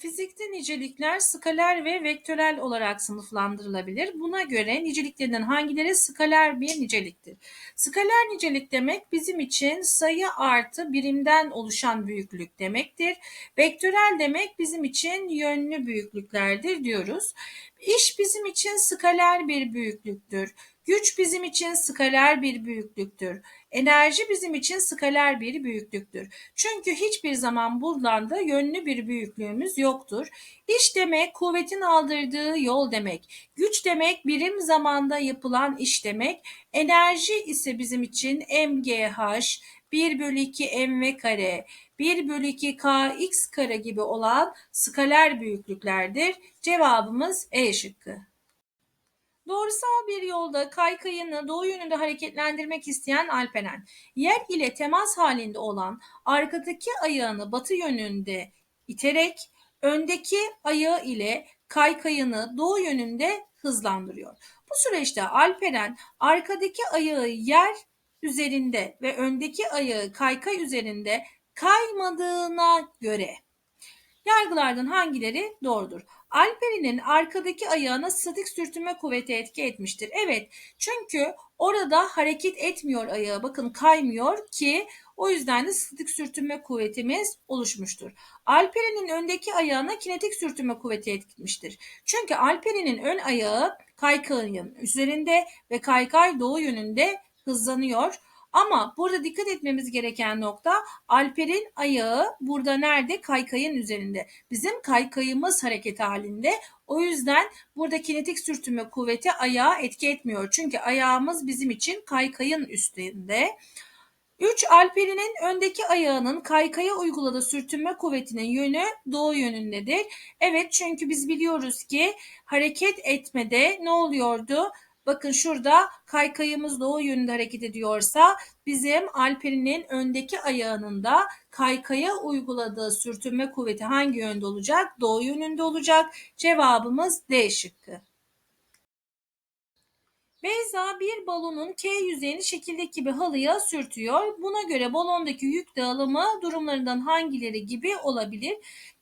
Fizikte nicelikler skaler ve vektörel olarak sınıflandırılabilir. Buna göre niceliklerinden hangileri skaler bir niceliktir? Skaler nicelik demek bizim için sayı artı birimden oluşan büyüklük demektir. Vektörel demek bizim için yönlü büyüklüklerdir diyoruz. İş bizim için skaler bir büyüklüktür. Güç bizim için skaler bir büyüklüktür. Enerji bizim için skaler bir büyüklüktür. Çünkü hiçbir zaman buradan da yönlü bir büyüklüğümüz yoktur. İş demek kuvvetin aldırdığı yol demek. Güç demek birim zamanda yapılan iş demek. Enerji ise bizim için MGH, 1 bölü 2 mv kare, 1 bölü 2 kx kare gibi olan skaler büyüklüklerdir. Cevabımız E şıkkı. Doğrusal bir yolda kaykayını doğu yönünde hareketlendirmek isteyen Alperen, yer ile temas halinde olan arkadaki ayağını batı yönünde iterek öndeki ayağı ile kaykayını doğu yönünde hızlandırıyor. Bu süreçte Alperen arkadaki ayağı yer üzerinde ve öndeki ayağı kaykay üzerinde kaymadığına göre yargılardan hangileri doğrudur? Alperi'nin arkadaki ayağına statik sürtünme kuvveti etki etmiştir. Evet çünkü orada hareket etmiyor ayağı bakın kaymıyor ki o yüzden de statik sürtünme kuvvetimiz oluşmuştur. Alperi'nin öndeki ayağına kinetik sürtünme kuvveti etmiştir. Çünkü Alperi'nin ön ayağı kaykayın üzerinde ve kaykay doğu yönünde hızlanıyor. Ama burada dikkat etmemiz gereken nokta Alper'in ayağı burada nerede? Kaykayın üzerinde. Bizim kaykayımız hareket halinde. O yüzden burada kinetik sürtünme kuvveti ayağa etki etmiyor. Çünkü ayağımız bizim için kaykayın üstünde. 3. Alperi'nin öndeki ayağının kaykaya uyguladığı sürtünme kuvvetinin yönü doğu yönündedir. Evet çünkü biz biliyoruz ki hareket etmede ne oluyordu? Bakın şurada kaykayımız doğu yönünde hareket ediyorsa bizim Alperi'nin öndeki ayağının da kaykaya uyguladığı sürtünme kuvveti hangi yönde olacak? Doğu yönünde olacak. Cevabımız D şıkkı. Beyza bir balonun K yüzeyini şekildeki bir halıya sürtüyor. Buna göre balondaki yük dağılımı durumlarından hangileri gibi olabilir?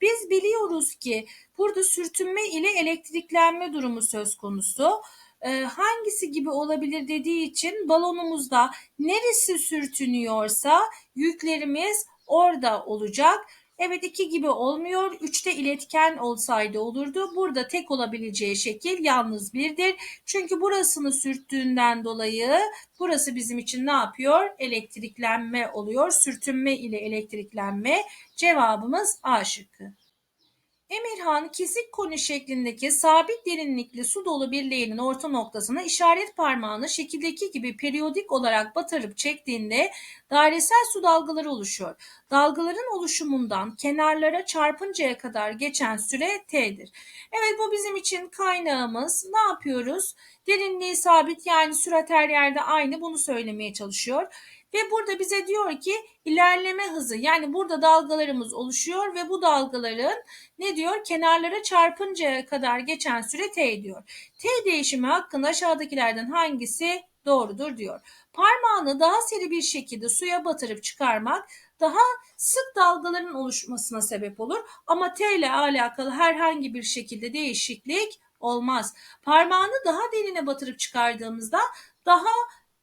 Biz biliyoruz ki burada sürtünme ile elektriklenme durumu söz konusu e, hangisi gibi olabilir dediği için balonumuzda neresi sürtünüyorsa yüklerimiz orada olacak. Evet 2 gibi olmuyor. 3'te iletken olsaydı olurdu. Burada tek olabileceği şekil yalnız birdir. Çünkü burasını sürttüğünden dolayı burası bizim için ne yapıyor? Elektriklenme oluyor. Sürtünme ile elektriklenme. Cevabımız A şıkkı. Emirhan kesik koni şeklindeki sabit derinlikli su dolu bir leğenin orta noktasına işaret parmağını şekildeki gibi periyodik olarak batırıp çektiğinde dairesel su dalgaları oluşuyor. Dalgaların oluşumundan kenarlara çarpıncaya kadar geçen süre T'dir. Evet bu bizim için kaynağımız. Ne yapıyoruz? Derinliği sabit yani sürat her yerde aynı bunu söylemeye çalışıyor. Ve burada bize diyor ki ilerleme hızı yani burada dalgalarımız oluşuyor ve bu dalgaların ne diyor kenarlara çarpıncaya kadar geçen süre t diyor. T değişimi hakkında aşağıdakilerden hangisi doğrudur diyor. Parmağını daha seri bir şekilde suya batırıp çıkarmak daha sık dalgaların oluşmasına sebep olur ama T ile alakalı herhangi bir şekilde değişiklik olmaz. Parmağını daha derine batırıp çıkardığımızda daha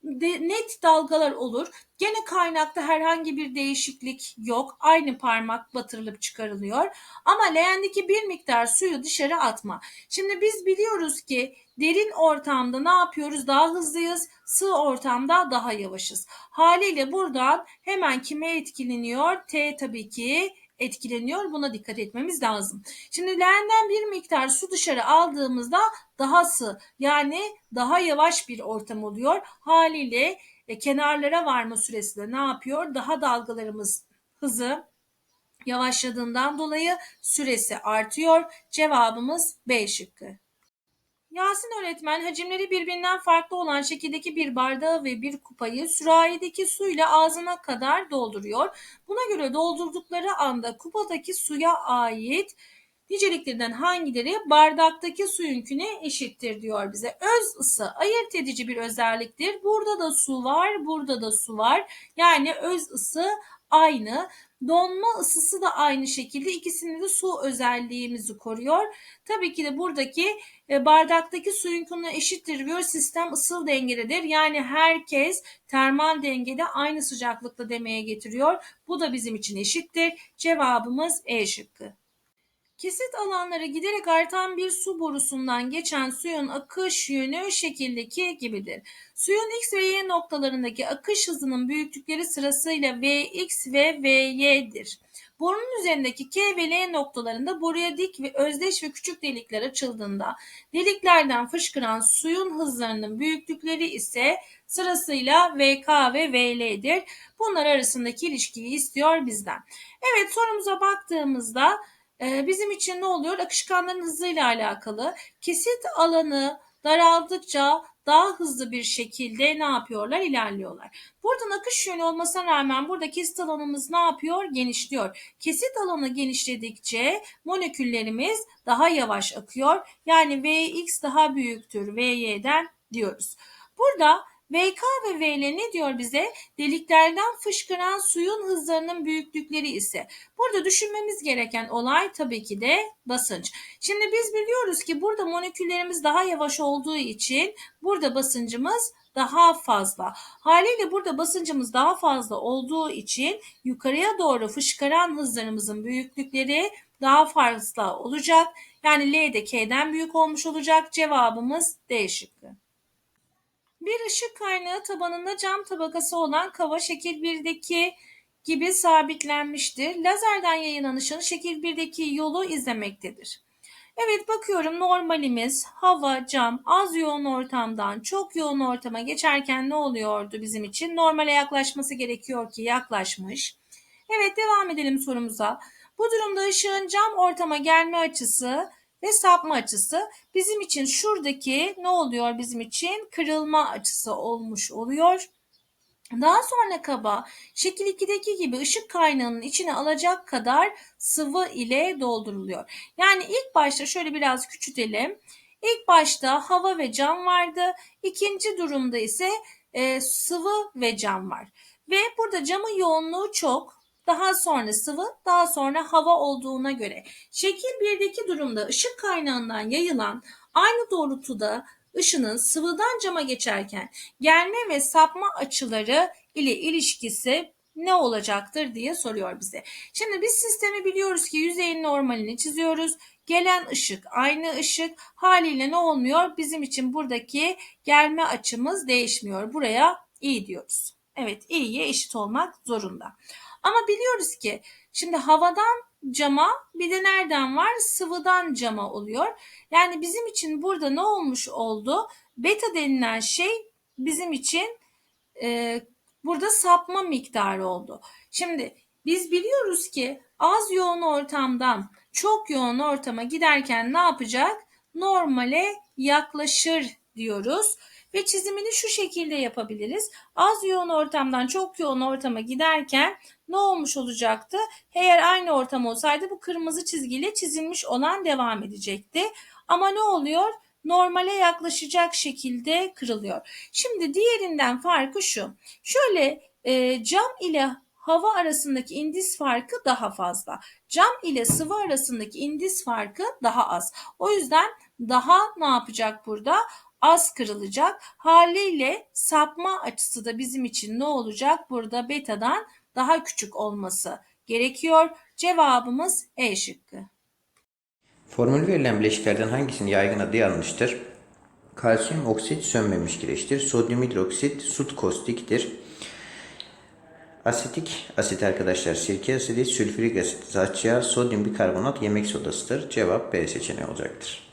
de, net dalgalar olur. Gene kaynakta herhangi bir değişiklik yok. Aynı parmak batırılıp çıkarılıyor. Ama leğendeki bir miktar suyu dışarı atma. Şimdi biz biliyoruz ki derin ortamda ne yapıyoruz? Daha hızlıyız. Sığ ortamda daha yavaşız. Haliyle buradan hemen kime etkileniyor? T tabii ki etkileniyor. Buna dikkat etmemiz lazım. Şimdi leğenden bir miktar su dışarı aldığımızda daha sığ yani daha yavaş bir ortam oluyor. Haliyle e, kenarlara varma süresi de ne yapıyor? Daha dalgalarımız hızı yavaşladığından dolayı süresi artıyor. Cevabımız B şıkkı. Yasin öğretmen hacimleri birbirinden farklı olan şekildeki bir bardağı ve bir kupayı sürahideki suyla ağzına kadar dolduruyor. Buna göre doldurdukları anda kupadaki suya ait niceliklerden hangileri bardaktaki suyunküne eşittir diyor bize. Öz ısı ayırt edici bir özelliktir. Burada da su var, burada da su var. Yani öz ısı aynı. Donma ısısı da aynı şekilde ikisinde de su özelliğimizi koruyor. Tabii ki de buradaki e, bardaktaki suyun konumuna eşittir diyor. Sistem ısıl dengededir. Yani herkes termal dengede aynı sıcaklıkta demeye getiriyor. Bu da bizim için eşittir. Cevabımız E şıkkı. Kesit alanları giderek artan bir su borusundan geçen suyun akış yönü şekildeki gibidir. Suyun x ve y noktalarındaki akış hızının büyüklükleri sırasıyla vx ve vy'dir. Borunun üzerindeki K ve L noktalarında boruya dik ve özdeş ve küçük delikler açıldığında deliklerden fışkıran suyun hızlarının büyüklükleri ise sırasıyla VK ve VL'dir. Bunlar arasındaki ilişkiyi istiyor bizden. Evet sorumuza baktığımızda bizim için ne oluyor? Akışkanların hızıyla alakalı. Kesit alanı daraldıkça daha hızlı bir şekilde ne yapıyorlar? İlerliyorlar. Buradan akış yönü olmasına rağmen burada kesit alanımız ne yapıyor? Genişliyor. Kesit alanı genişledikçe moleküllerimiz daha yavaş akıyor. Yani Vx daha büyüktür Vy'den diyoruz. Burada VK ve VL ne diyor bize? Deliklerden fışkıran suyun hızlarının büyüklükleri ise. Burada düşünmemiz gereken olay tabii ki de basınç. Şimdi biz biliyoruz ki burada moleküllerimiz daha yavaş olduğu için burada basıncımız daha fazla. Haliyle burada basıncımız daha fazla olduğu için yukarıya doğru fışkıran hızlarımızın büyüklükleri daha fazla olacak. Yani L de K'den büyük olmuş olacak. Cevabımız D şıkkı. Bir ışık kaynağı tabanında cam tabakası olan kava şekil 1'deki gibi sabitlenmiştir. Lazerden yayılan ışığın şekil 1'deki yolu izlemektedir. Evet bakıyorum normalimiz hava, cam az yoğun ortamdan çok yoğun ortama geçerken ne oluyordu bizim için? Normale yaklaşması gerekiyor ki yaklaşmış. Evet devam edelim sorumuza. Bu durumda ışığın cam ortama gelme açısı ve sapma açısı bizim için şuradaki ne oluyor bizim için? Kırılma açısı olmuş oluyor. Daha sonra kaba şekil 2'deki gibi ışık kaynağının içine alacak kadar sıvı ile dolduruluyor. Yani ilk başta şöyle biraz küçültelim. İlk başta hava ve cam vardı. İkinci durumda ise e, sıvı ve cam var. Ve burada camın yoğunluğu çok. Daha sonra sıvı, daha sonra hava olduğuna göre şekil 1'deki durumda ışık kaynağından yayılan aynı doğrultuda ışının sıvıdan cama geçerken gelme ve sapma açıları ile ilişkisi ne olacaktır diye soruyor bize. Şimdi biz sistemi biliyoruz ki yüzeyin normalini çiziyoruz. Gelen ışık aynı ışık haliyle ne olmuyor? Bizim için buradaki gelme açımız değişmiyor. Buraya i diyoruz. Evet i'ye eşit olmak zorunda. Ama biliyoruz ki şimdi havadan cama bir de nereden var? Sıvıdan cama oluyor. Yani bizim için burada ne olmuş oldu? Beta denilen şey bizim için e, burada sapma miktarı oldu. Şimdi biz biliyoruz ki az yoğun ortamdan çok yoğun ortama giderken ne yapacak? Normale yaklaşır diyoruz ve çizimini şu şekilde yapabiliriz. Az yoğun ortamdan çok yoğun ortama giderken ne olmuş olacaktı? Eğer aynı ortam olsaydı bu kırmızı çizgiyle çizilmiş olan devam edecekti. Ama ne oluyor? Normale yaklaşacak şekilde kırılıyor. Şimdi diğerinden farkı şu. Şöyle e, cam ile hava arasındaki indis farkı daha fazla. Cam ile sıvı arasındaki indis farkı daha az. O yüzden daha ne yapacak burada? Az kırılacak. Haliyle sapma açısı da bizim için ne olacak? Burada betadan daha küçük olması gerekiyor. Cevabımız E şıkkı. Formül verilen bileşiklerden hangisinin yaygın adı yanlıştır? Kalsiyum oksit sönmemiş kireçtir. Sodyum hidroksit sut kostiktir. Asetik asit arkadaşlar sirke asidi, sülfürik asit, yağı, sodyum bikarbonat yemek sodasıdır. Cevap B seçeneği olacaktır.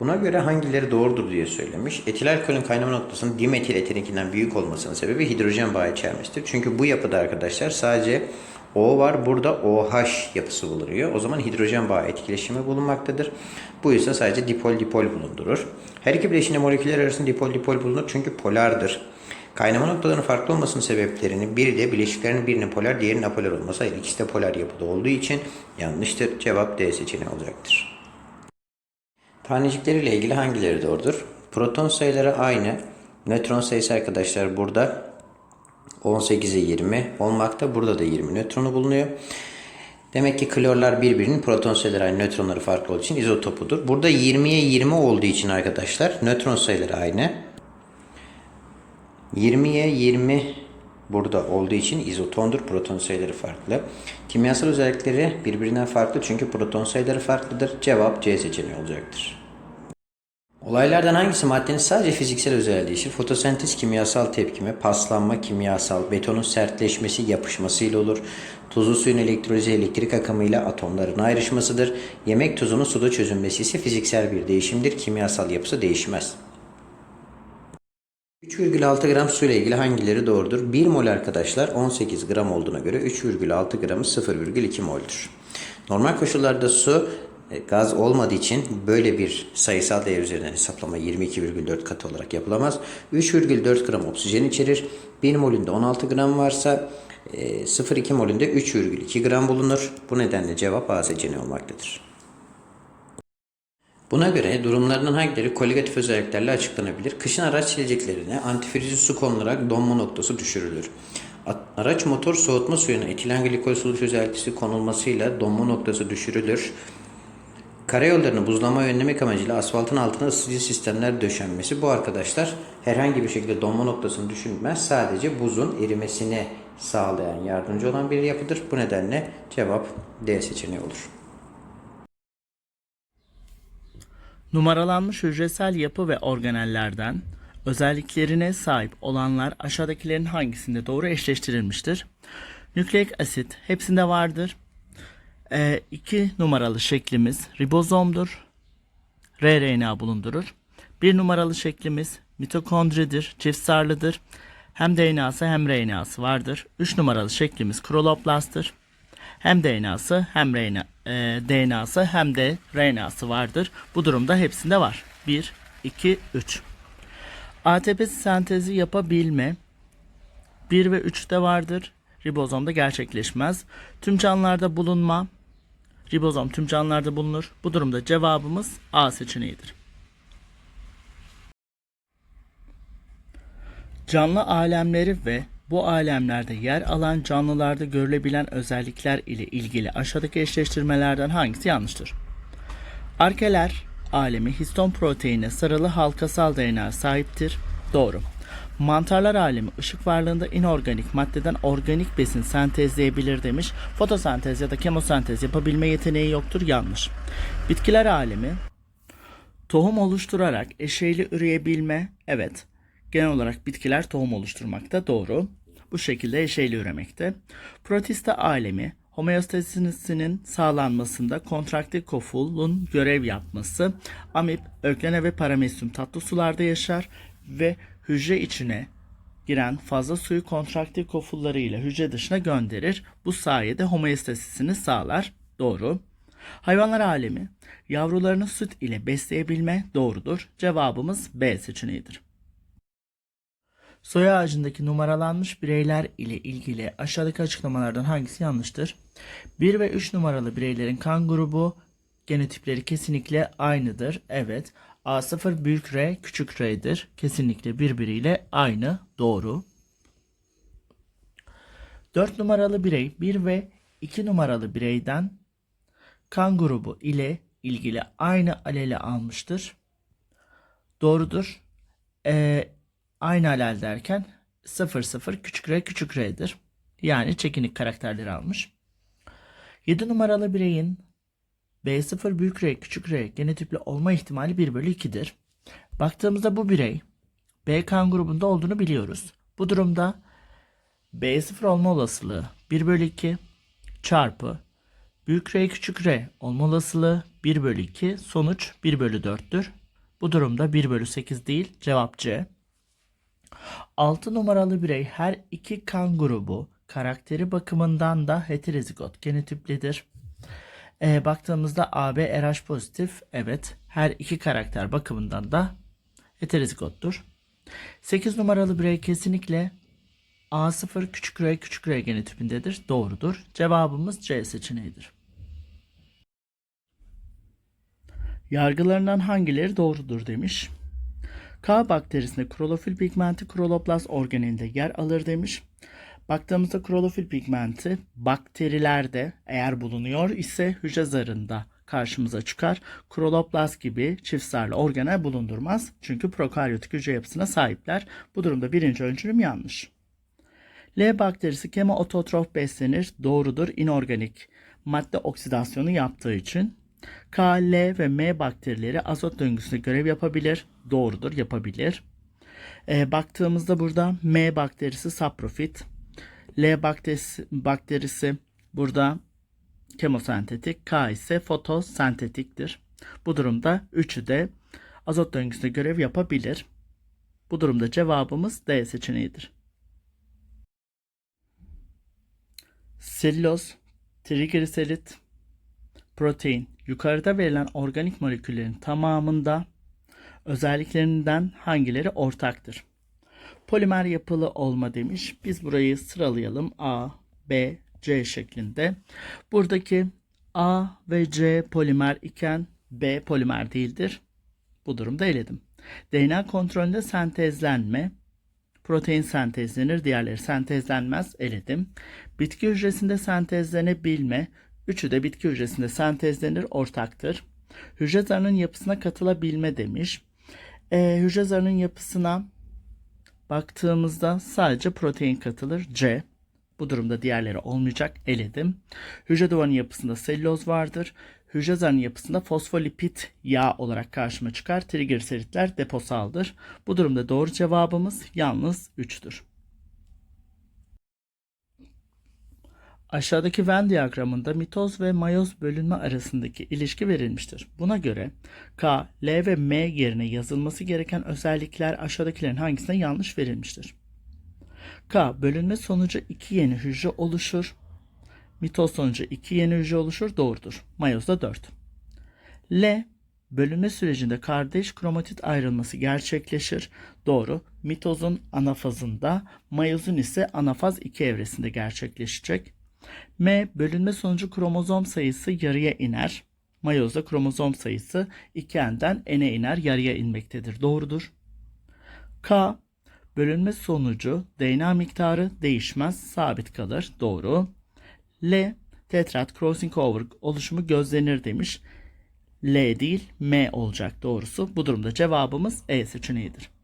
Buna göre hangileri doğrudur diye söylemiş. Etil alkolün kaynama noktasının dimetil eterinkinden büyük olmasının sebebi hidrojen bağı içermesidir. Çünkü bu yapıda arkadaşlar sadece O var. Burada OH yapısı bulunuyor. O zaman hidrojen bağı etkileşimi bulunmaktadır. Bu ise sadece dipol dipol bulundurur. Her iki bileşiğinde moleküller arasında dipol dipol bulunur çünkü polardır. Kaynama noktalarının farklı olmasının sebeplerini biri de bileşiklerin birinin polar diğerinin apolar olması. Hayır ikisi de polar yapıda olduğu için yanlıştır. Cevap D seçeneği olacaktır. Tanecikleriyle ilgili hangileri doğrudur? Proton sayıları aynı. Nötron sayısı arkadaşlar burada 18'e 20 olmakta. Burada da 20 nötronu bulunuyor. Demek ki klorlar birbirinin proton sayıları aynı, nötronları farklı olduğu için izotopudur. Burada 20'ye 20 olduğu için arkadaşlar nötron sayıları aynı. 20'ye 20 burada olduğu için izotondur. Proton sayıları farklı. Kimyasal özellikleri birbirinden farklı çünkü proton sayıları farklıdır. Cevap C seçeneği olacaktır. Olaylardan hangisi maddenin sadece fiziksel özelliği? Fotosentez kimyasal tepkime, paslanma kimyasal, betonun sertleşmesi yapışmasıyla olur. Tuzlu suyun elektrolizi elektrik akımıyla atomların ayrışmasıdır. Yemek tuzunun suda çözünmesi ise fiziksel bir değişimdir. Kimyasal yapısı değişmez. 3,6 gram su ile ilgili hangileri doğrudur? 1 mol arkadaşlar 18 gram olduğuna göre 3,6 gramı 0,2 mol'dür. Normal koşullarda su e, gaz olmadığı için böyle bir sayısal değer üzerinden hesaplama 22,4 katı olarak yapılamaz. 3,4 gram oksijen içerir. 1 molünde 16 gram varsa e, 0,2 molünde 3,2 gram bulunur. Bu nedenle cevap A seçeneği olmaktadır. Buna göre durumlarının hangileri koligatif özelliklerle açıklanabilir? Kışın araç sileceklerine antifrizi su konularak donma noktası düşürülür. Araç motor soğutma suyuna etilen glikol soluş özelliği konulmasıyla donma noktası düşürülür. Karayollarını buzlama önlemek amacıyla asfaltın altına ısıtıcı sistemler döşenmesi bu arkadaşlar herhangi bir şekilde donma noktasını düşünmez. Sadece buzun erimesini sağlayan yardımcı olan bir yapıdır. Bu nedenle cevap D seçeneği olur. Numaralanmış hücresel yapı ve organellerden özelliklerine sahip olanlar aşağıdakilerin hangisinde doğru eşleştirilmiştir? Nükleik asit hepsinde vardır. 2 numaralı şeklimiz ribozomdur. rRNA bulundurur. 1 numaralı şeklimiz mitokondridir, çift sarlıdır. Hem DNA'sı hem RNA'sı vardır. 3 numaralı şeklimiz kloroplastır. Hem DNA'sı hem RNA, e, DNA'sı hem de RNA'sı vardır. Bu durumda hepsinde var. 1, 2, 3. ATP sentezi yapabilme 1 ve 3'te vardır. Ribozomda gerçekleşmez. Tüm canlılarda bulunma. Ribozom tüm canlılarda bulunur. Bu durumda cevabımız A seçeneğidir. Canlı alemleri ve bu alemlerde yer alan canlılarda görülebilen özellikler ile ilgili aşağıdaki eşleştirmelerden hangisi yanlıştır? Arkeler alemi histon proteinine sarılı halkasal DNA sahiptir. Doğru. Mantarlar alemi ışık varlığında inorganik maddeden organik besin sentezleyebilir demiş. Fotosentez ya da kemosentez yapabilme yeteneği yoktur. Yanlış. Bitkiler alemi Tohum oluşturarak eşeyli üreyebilme, evet. Genel olarak bitkiler tohum oluşturmakta, doğru. Bu şekilde eşeyli üremekte. Protista alemi, homeostasisinin sağlanmasında kontraktil kofulun görev yapması, amip, öklene ve paramesyum tatlı sularda yaşar ve hücre içine giren fazla suyu kontraktil kofulları ile hücre dışına gönderir. Bu sayede homeostasisini sağlar. Doğru. Hayvanlar alemi yavrularını süt ile besleyebilme doğrudur. Cevabımız B seçeneğidir. Soy ağacındaki numaralanmış bireyler ile ilgili aşağıdaki açıklamalardan hangisi yanlıştır? 1 ve 3 numaralı bireylerin kan grubu genotipleri kesinlikle aynıdır. Evet. A0 büyük R küçük R'dir. Kesinlikle birbiriyle aynı. Doğru. 4 numaralı birey 1 ve 2 numaralı bireyden kan grubu ile ilgili aynı aleli almıştır. Doğrudur. Ee, aynı alel derken 0 0 küçük r küçük r'dir. Yani çekinik karakterleri almış. 7 numaralı bireyin B0 büyük R küçük R genotipli olma ihtimali 1 bölü 2'dir. Baktığımızda bu birey B kan grubunda olduğunu biliyoruz. Bu durumda B0 olma olasılığı 1 bölü 2 çarpı büyük R küçük R olma olasılığı 1 bölü 2 sonuç 1 bölü 4'tür. Bu durumda 1 bölü 8 değil cevap C. 6 numaralı birey her iki kan grubu karakteri bakımından da heterozigot genotiplidir. Ee, baktığımızda AB RH pozitif evet her iki karakter bakımından da heterozigottur. 8 numaralı birey kesinlikle A0 küçük r küçük r genotipindedir. Doğrudur. Cevabımız C seçeneğidir. Yargılarından hangileri doğrudur demiş. K bakterisinde klorofil pigmenti kloroplast organelinde yer alır demiş. Baktığımızda klorofil pigmenti bakterilerde eğer bulunuyor ise hücre zarında karşımıza çıkar. Kloroplast gibi çift zarlı organel bulundurmaz. Çünkü prokaryotik hücre yapısına sahipler. Bu durumda birinci öncülüm yanlış. L bakterisi kemoototrof beslenir. Doğrudur. inorganik madde oksidasyonu yaptığı için. K, L ve M bakterileri azot döngüsünde görev yapabilir. Doğrudur. Yapabilir. E, baktığımızda burada M bakterisi saprofit. L bakterisi, bakterisi burada kemosentetik. K ise fotosentetiktir. Bu durumda üçü de azot döngüsünde görev yapabilir. Bu durumda cevabımız D seçeneğidir. Selüloz, trigliserit, protein yukarıda verilen organik moleküllerin tamamında özelliklerinden hangileri ortaktır? Polimer yapılı olma demiş. Biz burayı sıralayalım. A, B, C şeklinde. Buradaki A ve C polimer iken B polimer değildir. Bu durumda eledim. DNA kontrolünde sentezlenme, protein sentezlenir, diğerleri sentezlenmez, eledim. Bitki hücresinde sentezlenebilme, üçü de bitki hücresinde sentezlenir, ortaktır. Hücre zarının yapısına katılabilme demiş. Ee, hücre zarının yapısına baktığımızda sadece protein katılır, C. Bu durumda diğerleri olmayacak, eledim. Hücre duvarının yapısında selüloz vardır. Hücre zarının yapısında fosfolipid yağ olarak karşıma çıkar. Trigliseritler deposaldır. Bu durumda doğru cevabımız yalnız 3'tür. Aşağıdaki Venn diyagramında mitoz ve mayoz bölünme arasındaki ilişki verilmiştir. Buna göre K, L ve M yerine yazılması gereken özellikler aşağıdakilerin hangisine yanlış verilmiştir? K, bölünme sonucu iki yeni hücre oluşur. Mitoz sonucu iki yeni hücre oluşur. Doğrudur. Mayozda 4. L, bölünme sürecinde kardeş kromatit ayrılması gerçekleşir. Doğru. Mitozun anafazında, mayozun ise anafaz 2 evresinde gerçekleşecek. M, bölünme sonucu kromozom sayısı yarıya iner. Mayozda kromozom sayısı 2n'den n'e iner, yarıya inmektedir. Doğrudur. K, bölünme sonucu DNA miktarı değişmez, sabit kalır. Doğru. L, tetrat crossing over oluşumu gözlenir demiş. L değil M olacak doğrusu. Bu durumda cevabımız E seçeneğidir.